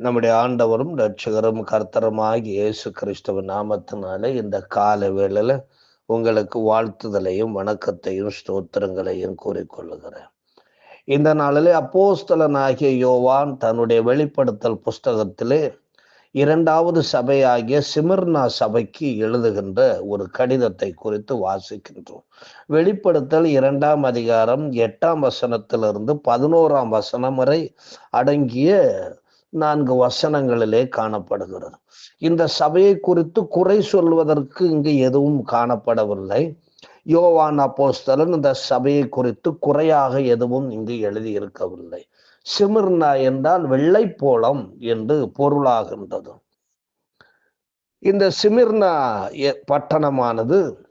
நம்முடைய ஆண்டவரும் ரட்சகரும் கர்த்தருமாகி இயேசு கிறிஸ்துவ நாமத்தினாலே இந்த கால வேளையில உங்களுக்கு வாழ்த்துதலையும் வணக்கத்தையும் ஸ்தோத்திரங்களையும் கூறிக்கொள்ளுகிறேன். இந்த நாளிலே அப்போஸ்தலனாகிய யோவான் தன்னுடைய வெளிப்படுத்தல் புஸ்தகத்திலே இரண்டாவது சபையாகிய சிமிர்னா சபைக்கு எழுதுகின்ற ஒரு கடிதத்தை குறித்து வாசிக்கின்றோம். வெளிப்படுத்தல் இரண்டாம் அதிகாரம் எட்டாம் வசனத்திலிருந்து பதினோராம் வசனம் வரை அடங்கிய நான்கு வசனங்களிலே காணப்படுகிறது. இந்த சபையை குறித்து குறை சொல்வதற்கு இங்கு எதுவும் காணப்படவில்லை. யோவான் அப்போஸ்தலன் இந்த சபையை குறித்து குறையாக எதுவும் இங்கு எழுதியிருக்கவில்லை. சிமிர்னா என்றால் வெள்ளை போலம் என்று பொருளாகின்றது. இந்த சிமிர்னா பட்டணமானது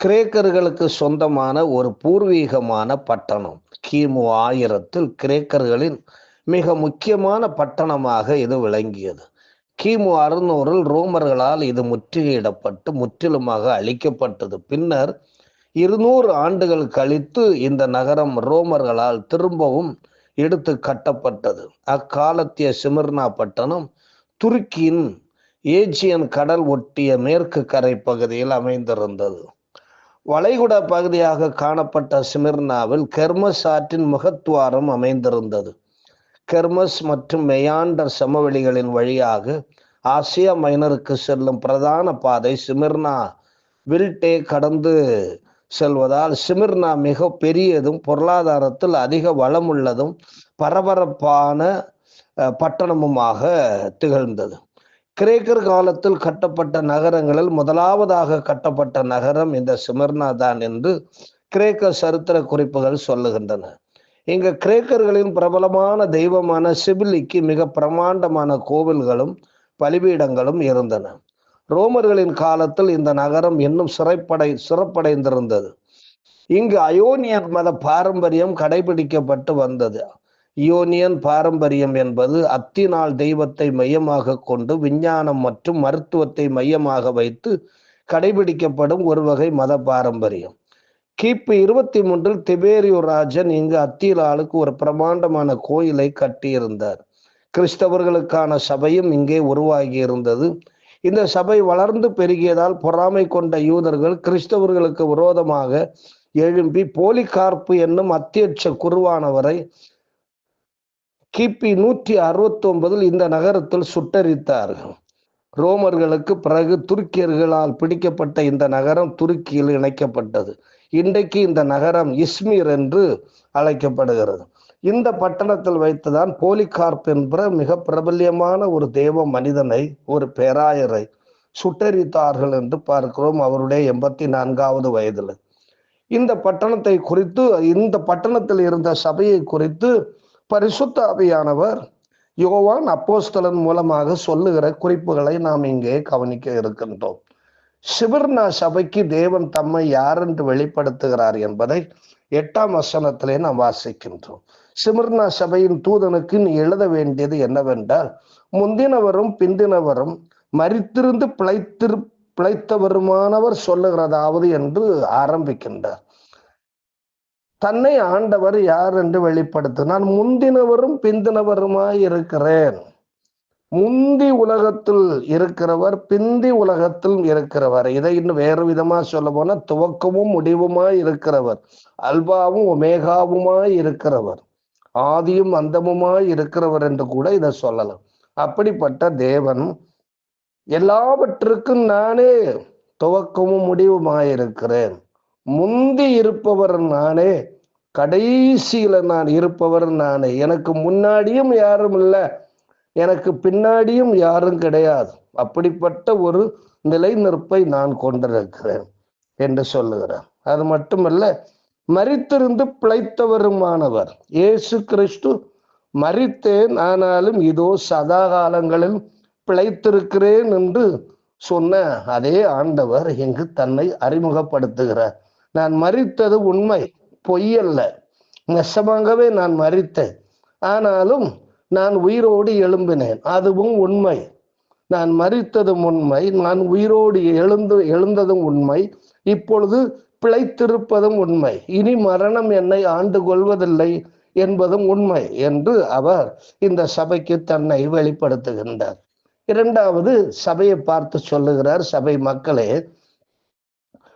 கிரேக்கர்களுக்கு சொந்தமான ஒரு பூர்வீகமான பட்டணம். கிமு ஆயிரத்தில் கிரேக்கர்களின் மிக முக்கியமான பட்டணமாக இது விளங்கியது. கிமு அறுநூறில் ரோமர்களால் இது முற்றுகையிடப்பட்டு முற்றிலுமாக அழிக்கப்பட்டது. பின்னர் இருநூறு ஆண்டுகள் கழித்து இந்த நகரம் ரோமர்களால் திரும்பவும் எடுத்து கட்டப்பட்டது. அக்காலத்திய சிமிர்னா பட்டணம் துருக்கியின் ஏஜியன் கடல் ஒட்டிய மேற்கு கரை பகுதியில் அமைந்திருந்தது. வளைகுடா பகுதியாக காணப்பட்ட சிமிர்னாவில் கெர்மஸ் ஆற்றின் முகத்துவாரம் அமைந்திருந்தது. கெர்மஸ் மற்றும் மெயாண்டர் சமவெளிகளின் வழியாக ஆசியா மைனருக்கு செல்லும் பிரதான பாதை சிமிர்னா வில்டே கடந்து செல்வதால் சிமிர்னா மிக பெரியதும் பொருளாதாரத்தில் அதிக வளமுள்ளதும் பரபரப்பான பட்டணமுமாக திகழ்ந்தது. கிரேக்கர் காலத்தில் கட்டப்பட்ட நகரங்களில் முதலாவதாக கட்டப்பட்ட நகரம் இந்த சிமர்னா தான் என்று கிரேக்க சரித்திர குறிப்புகள் சொல்லுகின்றன. இங்கு கிரேக்கர்களின் பிரபலமான தெய்வமான சிபிலிக்கு மிக பிரமாண்டமான கோவில்களும் பலிபீடங்களும் இருந்தன. ரோமர்களின் காலத்தில் இந்த நகரம் இன்னும் சிறைப்படை சிறப்படைந்திருந்தது. இங்கு அயோனியன் மத பாரம்பரியம் கடைபிடிக்கப்பட்டு வந்தது. யோனியன் பாரம்பரியம் என்பது அத்தினால் தெய்வத்தை மையமாக கொண்டு விஞ்ஞானம் மற்றும் மருத்துவத்தை மையமாக வைத்து கடைபிடிக்கப்படும் ஒரு வகை மத பாரம்பரியம். கிபி இருபத்தி மூன்றில் திபேரியு ராஜன் இங்கு அத்திலாளுக்கு ஒரு பிரமாண்டமான கோயிலை கட்டியிருந்தார். கிறிஸ்தவர்களுக்கான சபையும் இங்கே உருவாகி இருந்தது இந்த சபை வளர்ந்து பெருகியதால் பொறாமை கொண்ட யூதர்கள் கிறிஸ்தவர்களுக்கு விரோதமாக எழும்பி போலிகார்ப்பு என்னும் அத்தியட்ச குருவானவரை கிபி நூற்றி அறுபத்தி ஒன்பதில் இந்த நகரத்தில் சுட்டரித்தார்கள் ரோமர்களுக்கு பிறகு துருக்கியர்களால் பிடிக்கப்பட்ட இந்த நகரம் துருக்கியில் இணைக்கப்பட்டது. இன்றைக்கு இந்த நகரம் இஸ்மீர் என்று அழைக்கப்படுகிறது. இந்த பட்டணத்தில் வைத்துதான் போலிகார்ப் என்ற மிக பிரபல்யமான ஒரு தேவ மனிதனை ஒரு பேராயரை சுட்டரித்தார்கள் என்று பார்க்கிறோம். அவருடைய எண்பத்தி நான்காவது வயதில். இந்த பட்டணத்தை குறித்து இந்த பட்டணத்தில் இருந்த சபையை குறித்து பரிசுத்தபையானவர் யோவான் அப்போஸ்தலன் மூலமாக சொல்லுகிற குறிப்புகளை நாம் இங்கே கவனிக்க இருக்கின்றோம். சிவர்ணா சபைக்கு தேவன் தம்மை யார் என்று வெளிப்படுத்துகிறார் என்பதை எட்டாம் வசனத்திலே நாம் வாசிக்கின்றோம். சிமர்னா சபையின் தூதனுக்கு நீ எழுத வேண்டியது என்னவென்றால் முந்தினவரும் பிந்தினவரும் மறித்திருந்து பிழைத்திரு பிழைத்தவருமானவர் சொல்லுகிறதாவது என்று ஆரம்பிக்கின்றார். தன்னை ஆண்டவர் யார் என்று வெளிப்படுத்து. நான் முந்தினவரும் பிந்தினவருமாய் இருக்கிறேன். முந்தி உலகத்தில் இருக்கிறவர் பிந்தி உலகத்தில் இருக்கிறவர். இதை இன்னும் வேறு விதமா சொல்ல போனா துவக்கமும் முடிவுமாய் இருக்கிறவர். அல்பாவும் ஒமேகாவுமாய் இருக்கிறவர். ஆதியும் அந்தமுமாய் இருக்கிறவர் என்று கூட இதை சொல்லலாம். அப்படிப்பட்ட தேவன் எல்லாவற்றுக்கும் நானே துவக்கமும் முடிவுமாயிருக்கிறேன் முந்தி இருப்பவர் நானே கடைசியில நான் இருப்பவர் நானே. எனக்கு முன்னாடியும் யாரும் இல்லை எனக்கு பின்னாடியும் யாரும் கிடையாது. அப்படிப்பட்ட ஒரு நிலை நிற்பை நான் கொண்டிருக்கிறேன் என்று சொல்லுகிறார். அது மட்டுமல்ல மறித்திருந்து பிழைத்தவருமானவர். இயேசு கிறிஸ்து மறித்தேன் ஆனாலும் இதோ சதா காலங்களில் பிழைத்திருக்கிறேன் என்று சொன்ன அதே ஆண்டவர் இங்கு தன்னை அறிமுகப்படுத்துகிறார். நான் மறித்தது உண்மை பொய்யல்ல. நெசமாகவே நான் மறித்தேன். ஆனாலும் நான் உயிரோடு எழும்பினேன். அதுவும் உண்மை. நான் மறித்ததும் உண்மை நான் உயிரோடு எழுந்து எழுந்ததும் உண்மை இப்பொழுது பிழைத்திருப்பதும் உண்மை. இனி மரணம் என்னை ஆண்டு கொள்வதில்லை என்பதும் உண்மை என்று அவர் இந்த சபைக்கு தன்னை வெளிப்படுத்துகின்றார். இரண்டாவது சபையை பார்த்து சொல்லுகிறார் சபை மக்களே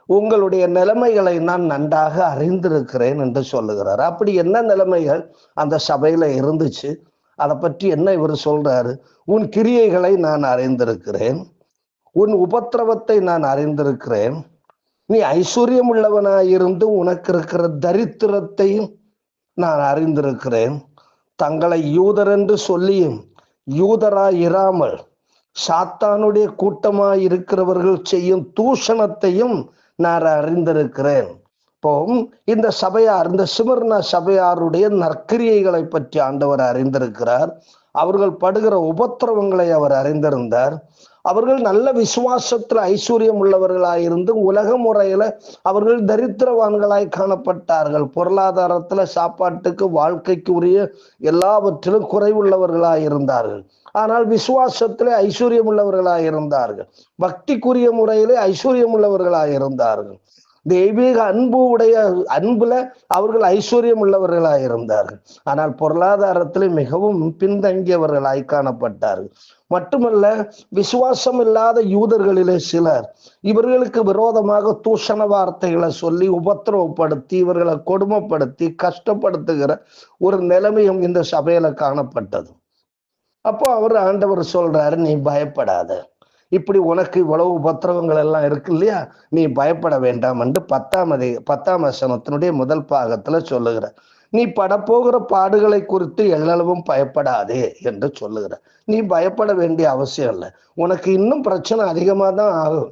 உங்களுடைய நிலைமைகளை நான் நன்றாக அறிந்திருக்கிறேன் என்று சொல்லுகிறார். அப்படி என்ன நிலைமைகள்? அந்த சபையில இருந்துச்சு. அதை பற்றி என்ன இவர் சொல்றாரு? உன் கிரியைகளை நான் அறிந்திருக்கிறேன். உன் உபத்திரவத்தை நான் அறிந்திருக்கிறேன். நீ ஐஸ்வர்யம் உள்ளவனாயிருந்து உனக்கு இருக்கிற தரித்திரத்தையும் நான் அறிந்திருக்கிறேன். தங்களை யூதர் என்று சொல்லியும் யூதராய் இராமல் சாத்தானுடைய கூட்டமாய் இருக்கிறவர்கள் செய்யும் தூஷணத்தையும் நான் அறிந்திருக்கிறேன். இப்போ இந்த சபையார் இந்த சிமர்னா சபையாருடைய நற்கிரியைகளை பற்றி ஆண்டவர் அறிந்திருக்கிறார். அவர்கள் படுகிற உபத்திரவங்களை அவர் அறிந்திருந்தார். அவர்கள் நல்ல விசுவாசத்துல ஐஸ்வர்யம் உள்ளவர்களாயிருந்து உலக முறையில அவர்கள் தரித்திரவான்களாய் காணப்பட்டார்கள். பொருளாதாரத்துல சாப்பாட்டுக்கு வாழ்க்கைக்கு உரிய எல்லாவற்றிலும் குறைவுள்ளவர்களாய் இருந்தார்கள் ஆனால் விசுவாசத்திலே ஐஸ்வர்யம் உள்ளவர்களாக இருந்தார்கள். பக்திக்குரிய முறையிலே ஐஸ்வர்யம் உள்ளவர்களாக இருந்தார்கள். தெய்வீக அன்பு உடைய அன்புல அவர்கள் ஐஸ்வர்யம் உள்ளவர்களாக இருந்தார்கள். ஆனால் பொருளாதாரத்திலே மிகவும் பின்தங்கியவர்களாய் காணப்பட்டார்கள். மட்டுமல்ல விசுவாசம் இல்லாத யூதர்களிலே சிலர் இவர்களுக்கு விரோதமாக தூஷண வார்த்தைகளை சொல்லி உபத்திரவப்படுத்தி இவர்களை கொடுமைப்படுத்தி கஷ்டப்படுத்துகிற ஒரு நிலைமையும் இந்த சபையில காணப்பட்டது. அப்போ அவர் ஆண்டவர் சொல்றாரு நீ பயப்படாத. இப்படி உனக்கு இவ்வளவு உபத்திரவங்கள் எல்லாம் இருக்கு இல்லையா? நீ பயப்பட வேண்டாம் என்று பத்தாம் அதி பத்தாம் வசனத்தினுடைய முதல் பாகத்துல சொல்லுகிற நீ படப்போகிற பாடுகளை குறித்து எல்லளவும் பயப்படாதே என்று சொல்லுகிற நீ பயப்பட வேண்டிய அவசியம் இல்லை. உனக்கு இன்னும் பிரச்சனை அதிகமா தான் ஆகும்.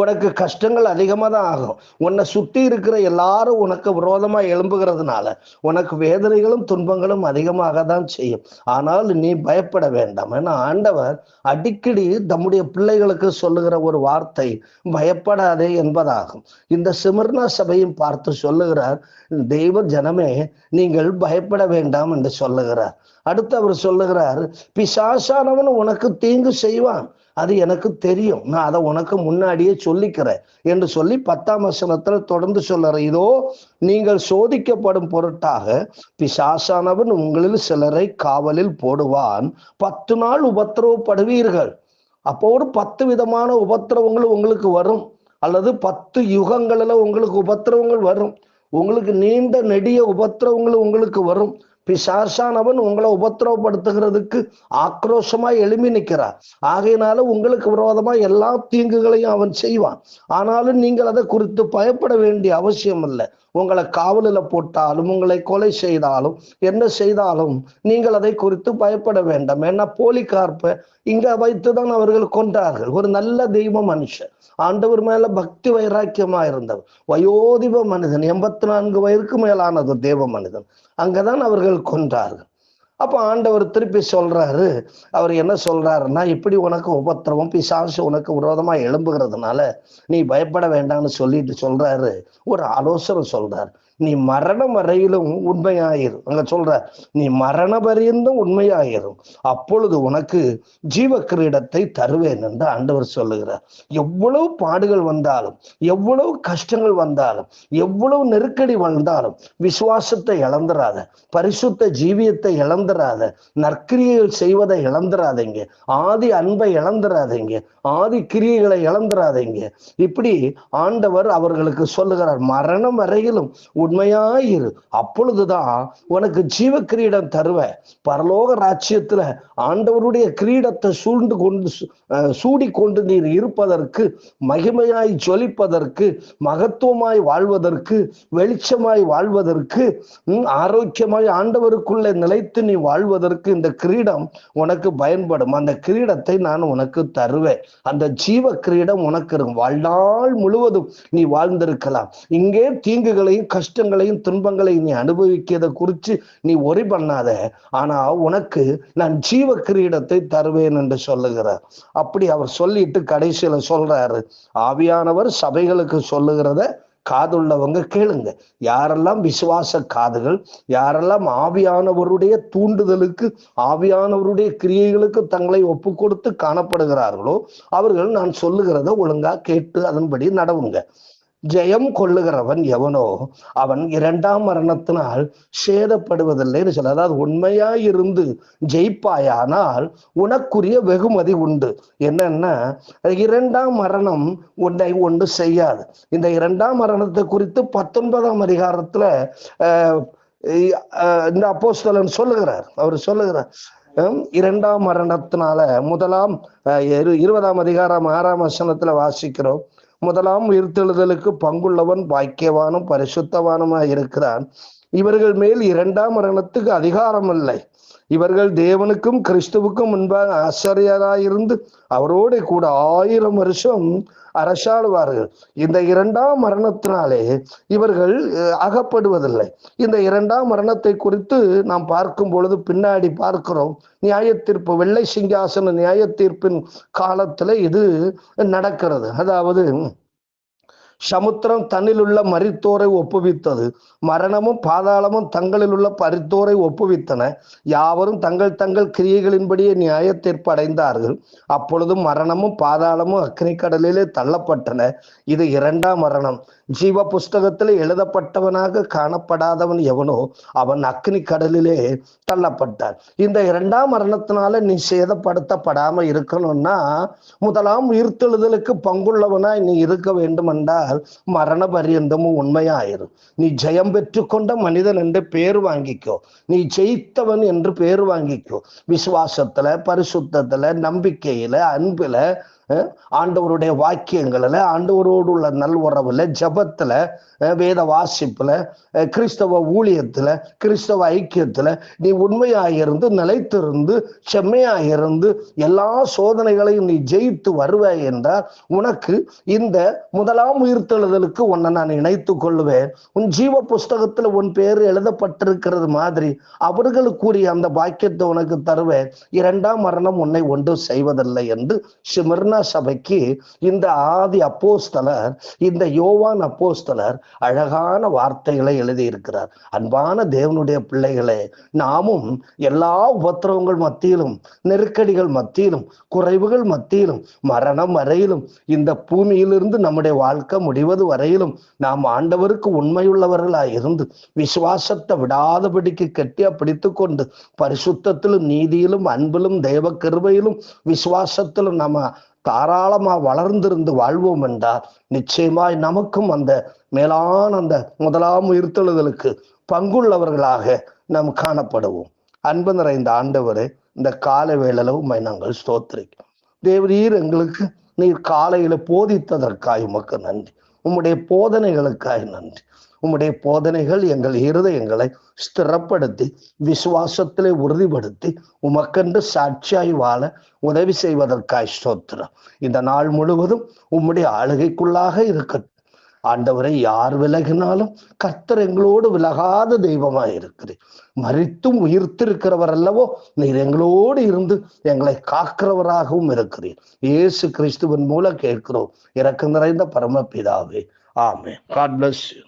உனக்கு கஷ்டங்கள் அதிகமாக தான் ஆகும். உன்னை சுற்றி இருக்கிற எல்லாரும் உனக்கு விரோதமா எழும்புகிறதுனால உனக்கு வேதனைகளும் துன்பங்களும் அதிகமாக தான் செய்யும். ஆனால் நீ பயப்பட வேண்டாம். ஏன்னா ஆண்டவர் அடிக்கடி தம்முடைய பிள்ளைகளுக்கு சொல்லுகிற ஒரு வார்த்தை பயப்படாதே என்பதாகும். இந்த சிமர்னா சபையும் பார்த்து சொல்லுகிறார் தெய்வ ஜனமே நீங்கள் பயப்பட வேண்டாம் என்று சொல்லுகிறார். அடுத்து அவர் சொல்லுகிறார் பிசாசானவன் உனக்கு தீங்கு செய்வான். அது எனக்கு தெரியும். நான் அதை உனக்கு முன்னாடியே சொல்லிக்கிறேன் என்று சொல்லி பத்தாம் வசனத்துல தொடர்ந்து சொல்லுறேன் இதோ நீங்கள் சோதிக்கப்படும் பொருட்டாக பிசாசானவன் உங்களில் சிலரை காவலில் போடுவான். பத்து நாள் உபத்திரவப்படுவீர்கள். அப்போ ஒரு பத்து விதமான உபத்திரவங்கள் உங்களுக்கு வரும். அல்லது பத்து யுகங்களில் உங்களுக்கு உபத்திரவங்கள் வரும். உங்களுக்கு நீண்ட நெடிய உபத்திரவங்கள் உங்களுக்கு வரும். பிசாசானவன் உங்களை உபத்திரவப்படுத்துகிறதுக்கு ஆக்ரோஷமா எழுமி நிற்கிறார். ஆகையினால உங்களுக்கு விரோதமா எல்லா தீங்குகளையும் அவன் செய்வான். ஆனாலும் நீங்கள் அதை குறித்து பயப்பட வேண்டிய அவசியம் இல்லை உங்களை காவலில் போட்டாலும் உங்களை கொலை செய்தாலும் என்ன செய்தாலும் நீங்கள் அதை குறித்து பயப்பட வேண்டாம். ஏன்னா போலிகார்ப்பை இங்க வைத்துதான் அவர்கள் கொண்டார்கள் ஒரு நல்ல தெய்வ மனுஷன். ஆண்டவர் மேல பக்தி வைராக்கியமா இருந்தவர். வயோதிப மனிதன் எண்பத்தி நான்கு வயதுக்கு மேலானது தேவ மனிதன். அங்கதான் அவர்கள் கொன்றார்கள். அப்ப ஆண்டவர் திருப்பி சொல்றாரு அவர் என்ன சொல்றாருன்னா இப்படி உனக்கு உபத்திரவம் பிசாசு உனக்கு விரோதமா எழும்புகிறதுனால நீ பயப்பட வேண்டாம்னு சொல்லிட்டு சொல்றாரு. ஒரு ஆலோசனை சொல்றாரு. நீ மரணம் வரையிலும் உண்மையாயிரும் அங்க சொல்ற நீ மரண வரையிலும் உண்மையாயிரும் அப்பொழுது உனக்கு ஜீவ கிரீடத்தை தருவேன் என்று ஆண்டவர் சொல்லுகிறார். எவ்வளவு பாடுகள் வந்தாலும் எவ்வளவு கஷ்டங்கள் வந்தாலும் எவ்வளவு நெருக்கடி வந்தாலும் விசுவாசத்தை இழந்துராத பரிசுத்த ஜீவியத்தை இழந்துராத நற்கிரியைகள் செய்வதை இழந்துராதீங்க ஆதி அன்பை இழந்துராதீங்க ஆதி கிரியைகளை இழந்துராதீங்க இப்படி ஆண்டவர் அவர்களுக்கு சொல்லுகிறார் மரணம் வரையிலும் உண்மையாயிரு அப்பொழுதுதான் உனக்கு ஜீவ கிரீடம் தருவேன் பரலோக ராஜ்யத்துல ஆண்டவருடைய கிரீடத்தை சூழ்ந்து கொண்டு சூடி கொண்டு நீர் இருப்பதற்கு மகிமையாய் ஜொலிப்பதற்கு மகத்துவமாய் வாழ்வதற்கு வெளிச்சமாய் வாழ்வதற்கு ஆரோக்கியமாய் ஆண்டவருக்குள்ளே நிலைத்து நீ வாழ்வதற்கு இந்த கிரீடம் உனக்கு பயன்படும். அந்த கிரீடத்தை நான் உனக்கு தருவேன். அந்த ஜீவ கிரீடம் உனக்கு இருக்கும். வாழ்நாள் முழுவதும் நீ வாழ்ந்திருக்கலாம். இங்கே தீங்குகளையும் கஷ்டங்களையும் துன்பங்களையும் நீ அனுபவிக்கிறத குறித்து நீ ஒரி பண்ணாத. ஆனா உனக்கு நான் ஜீவ கிரீடத்தை தருவேன் என்று சொல்லுகிறார். அப்படி அவர் சொல்லிட்டு கடைசியில சொல்றாரு. ஆவியானவர் சபைகளுக்கு சொல்லுகிறத காதுள்ளவங்க கேளுங்க. யாரெல்லாம் விசுவாச காதுகள் யாரெல்லாம் ஆவியானவருடைய தூண்டுதலுக்கு ஆவியானவருடைய கிரியைகளுக்கு தங்களை ஒப்பு கொடுத்து காணப்படுகிறார்களோ அவர்கள் நான் சொல்லுகிறத ஒழுங்கா கேட்டு அதன்படி நடவுங்க. ஜெயம் கொள்ளுகிறவன் எவனோ அவன் இரண்டாம் மரணத்தினால் சேதப்படுவதில்லைன்னு சொல்ல அதாவது உண்மையாய் இருந்து ஜெயிப்பாயானால் உனக்குரிய வெகுமதி உண்டு. என்னன்னா இரண்டாம் மரணம் உன்னை ஒன்று செய்யாது. இந்த இரண்டாம் மரணத்தை குறித்து பத்தொன்பதாம் அதிகாரத்துல இந்த அப்போஸ்தலன் சொல்லுகிறார். அவர் சொல்லுகிறார் இரண்டாம் மரணத்தினால முதலாம் அஹ், இரு- இருபதாம் அதிகாரம் ஆறாம் வசனத்துல வாசிக்கிறோம். முதலாம் உயிர்த்தெழுதலுக்கு பங்குள்ளவன் பாக்கியவானும் பரிசுத்தவானுமாய் இருக்கிறான். இவர்கள் மேல் இரண்டாம் மரணத்துக்கு அதிகாரம் இல்லை இவர்கள் தேவனுக்கும் கிறிஸ்துவுக்கும் முன்பாக ஆசிரியராயிருந்து அவரோடு கூட ஆயிரம் வருஷம் அரசாடுவார்கள். இந்த இரண்டாம் மரணத்தினாலே இவர்கள் அஹ், அகப்படுவதில்லை. இந்த இரண்டாம் மரணத்தை குறித்து நாம் பார்க்கும் பொழுது பின்னாடி பார்க்கிறோம். நியாயத்தீர்ப்பு வெள்ளை சிங்காசன நியாயத்தீர்ப்பின் காலத்துல இது நடக்கிறது. அதாவது சமுத்திரம் தன்னில் உள்ள மரித்தோரை ஒப்புவித்தது. மரணமும் பாதாளமும் தங்களில் உள்ள பரித்தோரை ஒப்புவித்தன. யாவரும் தங்கள் தங்கள் கிரியைகளின்படியே நியாயத்தீர்ப்பு அடைந்தார்கள் அப்பொழுது மரணமும் பாதாளமும் அக்னி கடலிலே தள்ளப்பட்டன. இது இரண்டாம் மரணம். ஜீவ புஸ்தகத்தில் எழுதப்பட்டவனாக காணப்படாதவன் எவனோ அவன் அக்னி கடலிலே தள்ளப்பட்டான். இந்த இரண்டாம் மரணத்தினால நீ சேதப்படுத்தப்படாம இருக்கணும்னா முதலாம் உயிர்த்தெழுதலுக்கு பங்குள்ளவனாய் நீ இருக்க வேண்டுமென்றால் என்றால் மரண பரியந்தமும் உண்மையாயிரும் நீ ஜெயம் பெற்றுக்கொண்ட மனிதன் என்று பேர் வாங்கிக்கோ நீ ஜெயித்தவன் என்று பேர் வாங்கிக்கோ விசுவாசத்துல பரிசுத்தத்துல நம்பிக்கையில அன்புல ஆண்டவருடைய வாக்கியங்களில் ஆண்டவரோடு உள்ள நல்வுறவுல ஜபத்துல வேத வாசிப்புல கிறிஸ்தவ ஊழியத்துல கிறிஸ்தவ ஐக்கியத்துல நீ உண்மையாயிருந்து நிலைத்திருந்து செம்மையாயிருந்து எல்லா சோதனைகளையும் நீ ஜெயித்து வருவாய் என்றால் உனக்கு இந்த முதலாம் உயிர்த்தெழுதலுக்கு உன்னை நான் இணைத்து கொள்ளுவேன் உன் ஜீவ புஸ்தகத்துல உன் பேர் எழுதப்பட்டிருக்கிறது மாதிரி அவர்களுக்குரிய அந்த பாக்கியத்தை உனக்கு தருவேன். இரண்டாம் மரணம் உன்னை ஒன்றும் செய்வதில்லை என்று சிமிர்னா சபைக்கு இந்த ஆதி அப்போஸ்தலர் இந்த யோவான் அப்போஸ்தலர் அழகான வார்த்தைகளை எழுதியிருக்கிறார். அன்பான தேவனுடைய பிள்ளைகளே நாமும் எல்லா உபத்திரவங்கள் மத்தியிலும் நெருக்கடிகள் மத்தியிலும் குறைவுகள் மத்தியிலும் மரணம் வரையிலும் இந்த பூமியிலிருந்து நம்முடைய வாழ்க்கை முடிவது வரையிலும் நாம் ஆண்டவருக்கு உண்மையுள்ளவர்களாய் இருந்து விசுவாசத்தை விடாதபடிக்கு கெட்டியா பிடித்து கொண்டு பரிசுத்தத்திலும் நீதியிலும் அன்பிலும் தெய்வ கிருபையிலும் விசுவாசத்திலும் நம்ம தாராளமா வளர்ந்திருந்து வாழ்வோம் என்றால் நிச்சயமாய் நமக்கும் அந்த மேலான அந்த முதலாம் உயிர்த்தெழுதலுக்கு பங்குள்ளவர்களாக நாம் காணப்படுவோம். அன்பு நிறைந்த ஆண்டவரே இந்த கால வேளையில நாங்கள் ஸ்தோத்திரிக்கிறோம். தேவரீர் எங்களுக்கு நீர் காலையில போதித்ததற்காய் உமக்கு நன்றி. உம்முடைய போதனைகளுக்காய் நன்றி. உம்முடைய போதனைகள் எங்கள் இருதயங்களை ஸ்திரப்படுத்தி விசுவாசத்திலே உறுதிப்படுத்தி உமக்கென்று சாட்சியாய் வாழ உதவி செய்வதற்காய் ஸ்தோத்திரம். இந்த நாள் முழுவதும் உம்முடைய ஆளுகைக்குள்ளாக இருக்க ஆண்டவரை யார் விலகினாலும் கர்த்தர் எங்களோடு விலகாத தெய்வமாக இருக்கிறேன் மறித்தும் உயிர்த்திருக்கிறவர் அல்லவோ நீர் எங்களோடு இருந்து எங்களை காக்கிறவராகவும் இருக்கிறீர். இயேசு கிறிஸ்துவின் மூலம் கேட்கிறோம். இறக்கம் நிறைந்த பரமபிதாவே. ஆமே காட் பிளஸ் யூ